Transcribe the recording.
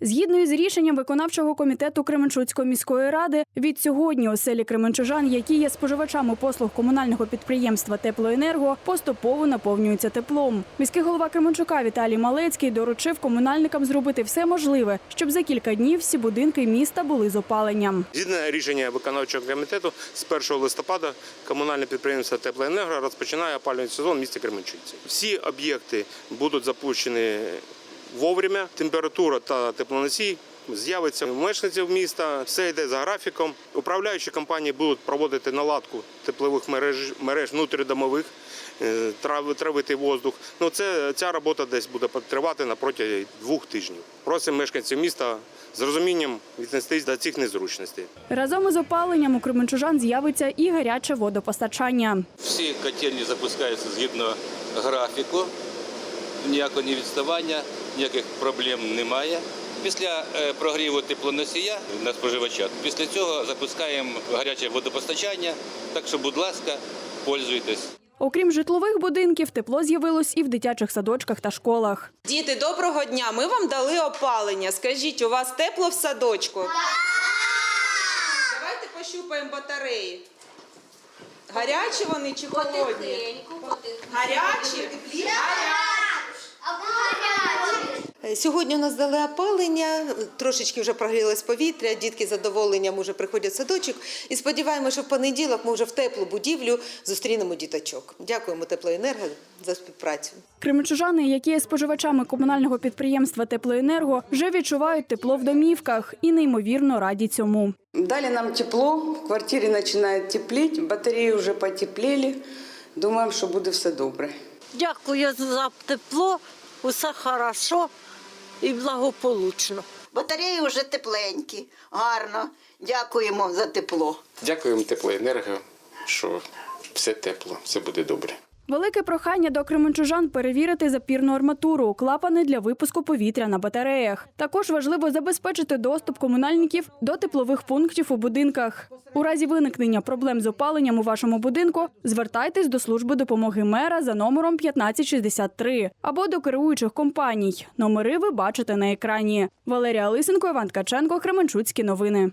Згідно із рішенням виконавчого комітету Кременчуцької міської ради, від сьогодні оселі Кременчужан, які є споживачами послуг комунального підприємства Теплоенерго, поступово наповнюються теплом. Міський голова Кременчука Віталій Малецький доручив комунальникам зробити все можливе, щоб за кілька днів всі будинки міста були з опаленням. Згідно рішення виконавчого комітету, з 1 листопада комунальне підприємство Теплоенерго розпочинає опалювальний сезон в місті Кременчуці. Всі об'єкти будуть запущені вовремя. Температура та теплоносій з'явиться у мешканців міста. Все йде за графіком. Управляючі компанії будуть проводити наладку теплових мереж, мереж внутрідомових, е, травити воздух. Ну це ця робота десь буде тривати на протязі двох тижнів. Просимо мешканців міста з розумінням віднестись до цих незручностей. Разом із опаленням у Кременчужан з'явиться і гаряче водопостачання. Всі котельні запускаються згідно графіку, ніякого ні відставання, ніяких проблем немає. Після е, прогріву теплоносія на споживача, після цього запускаємо гаряче водопостачання. Так що, будь ласка, пользуйтесь. Окрім житлових будинків, тепло з'явилось і в дитячих садочках та школах. Діти, доброго дня. Ми вам дали опалення. Скажіть, у вас тепло в садочку? Давайте пощупаємо батареї. Гарячі вони чи холодні? Гарячі? Сьогодні у нас дали опалення, трошечки вже прогрілось повітря, дітки з задоволенням вже приходять в садочок. І сподіваємося, що в понеділок ми вже в теплу будівлю зустрінемо діточок. Дякуємо теплоенерго за співпрацю. Кременчужани, які є споживачами комунального підприємства Теплоенерго, вже відчувають тепло в домівках і неймовірно раді цьому. Дали нам тепло, в квартирі починає тепліти, батареї вже потепліли. Думаємо, що буде все добре. Дякую за тепло, усе хорошо і благополучно. Батареї вже тепленькі, гарно. Дякуємо за тепло. Дякуємо теплоенерго, що все тепло, все буде добре. Велике прохання до кременчужан перевірити запірну арматуру, клапани для випуску повітря на батареях. Також важливо забезпечити доступ комунальників до теплових пунктів у будинках. У разі виникнення проблем з опаленням у вашому будинку звертайтесь до служби допомоги мера за номером 1563 або до керуючих компаній. Номери ви бачите на екрані. Валерія Лисенко, Іван Ткаченко, Кременчуцькі новини.